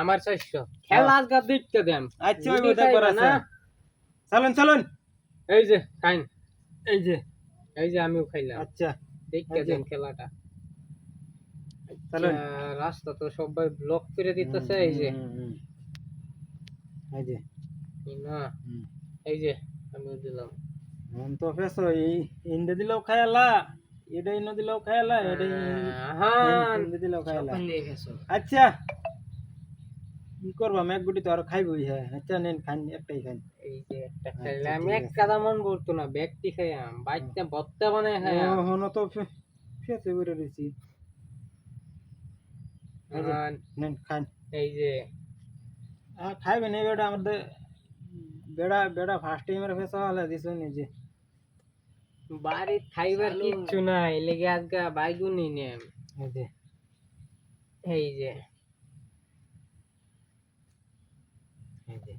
আমার চারশো। খেলা আজকে দেখতে দেন। আচ্ছা ওই বোধ খাইবা না? চলুন চলুন। এই যে খাইন। এই যে। এই যে আমিও খাইলাম। আচ্ছা। দেখতে দেন খেলাটা। চলুন। রাস্তা তো সবাই ব্লক করে দিতেছে এই যে। এই যে। না। এই যে আমিও দিলাম। মন তো ফেসো এই ইন্দে দিলেও খায়ালা এটা ইনো দিলেও খায়ালা এটা হ্যাঁ ইন্দে দিলেও খায়ালা আচ্ছা। কি করবা? মেঘ গুটি তো আর খাইবই হ্যাঁ। আচ্ছা নেন খান একটাই খান। এই যে একটা আচ্ছা, খাইলাম এক কাদা মন বলতো না ব্যক্তি খাইয়াম। বাইতে ভত্তা বানায় খাইয়াম। ও হনো তো ফেসে বেরো রয়েছি। যে। নেন খান। এই যে আর খাইবে না বেটা আমাদের বেড়া বেড়া ফার্স্ট টাইমের ফেসা হলে দিছো নিজে বাড়ির খাইবার কিচ্ছু নাই লেগে আজকে বাইগুনি নেম এই যে এই যে এই যে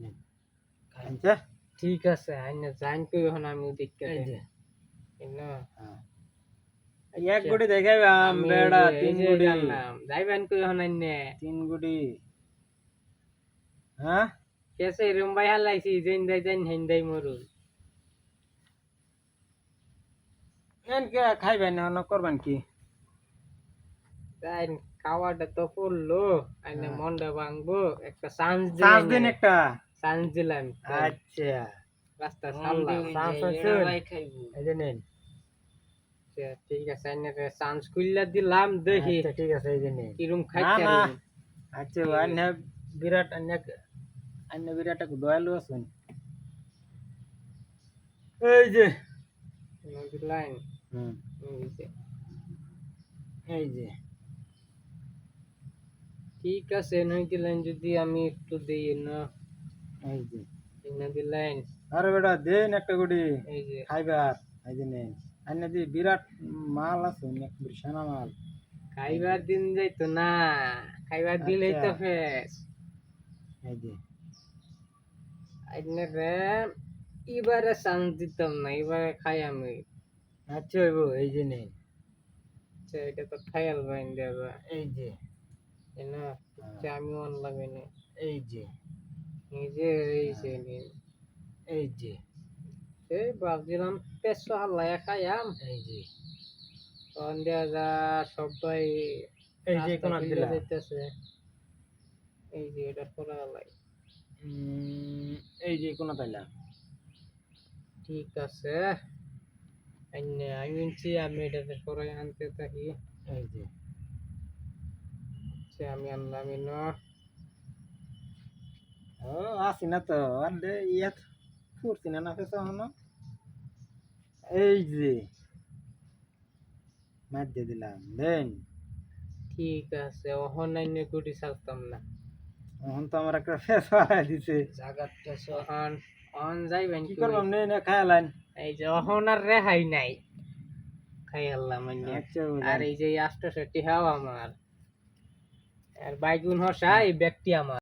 নেন আচ্ছা ঠিক আছে আইনা জান কই হন আমি দেখতে এই যে। না হ্যাঁ। এক গুটি দেখাইবে আম আমি বেড়া তিন গুটি। যাইবেন কই হন আইনে? তিন গুটি। হ্যাঁ? কেসে রুম্বাই হালাইছি জেন দাই জেন হেন দাই মরুল। নেন কে খাইবেন না করবেন কি? তাই খাওয়াটা তো পড়ল আইনে হ্যাঁ। মনটা ভাঙবো একটা চান্স চান্স দিন একটা। দিলাম আচ্ছা। রাস্তা নেন। আচ্ছা, ঠিক আছে চান্স খুললা দিলাম দেখি আচ্ছা, ঠিক আছে এই যে নেন। কিরম খাইতে আচ্ছা অন্য বিরাট অন্য অন্য বিরাট দয়ালু আছেন। এই যে। লাইন হুম। এই যে। এই যে। ঠিক আছে নদী লাইন যদি আমি একটু দিই না? এই যে। লাইন আরে বেটা দেন একটা গুটি। এই যে। খাইবার। এই যে নেন। অন্য দি বিরাট মাল আছে এক বিশানা মাল। খাইবার দিন যাইতো না। খাইবার দিলেই তো আচ্ছা। ফেস এই যে। আইনে রে এবারে চান্স দিতাম না এবারে খাই আমি আচ্ছা হইব এই যে নেন। আচ্ছা, এটা তো খায়াল বাইন দেবা এই যে। না আচ্ছা, আমি অন লাগে এই যে। এই যে এই যে এই যে এই ভাবছিলাম হাল্লায় খাইয়াম। এই যে। তখন যা সবাই এই যে কোন খুইল্লা যাইতেছে। এই যে এটা করা এই যে কোন তাইলা ঠিক আছে। আইনে আমি বলছি আমি এটাতে সরাই আনতে থাকি। এই যে। আচ্ছা আমি আনলাম ও আসি না তো। আর ইয়াত ফুরছি না না ফেসা হনো। এই যে মার দিয়ে দিলাম দেন। ঠিক আছে অহন আইনে গুটি ছাড়তাম না। এখন তো আমার একটা ফেস বাড়াই দিছে। জাগাতটা অহন অহন যাইবেন কি? করবাম নে না খায়ালাইন এই যে অহন আর রেহাই নাই। খাই আল্লাহ মানে আচ্ছা আর এই যে আষ্ট সেটি হাও আমার। আর বাইগুন হসা এই ব্যক্তি আমার।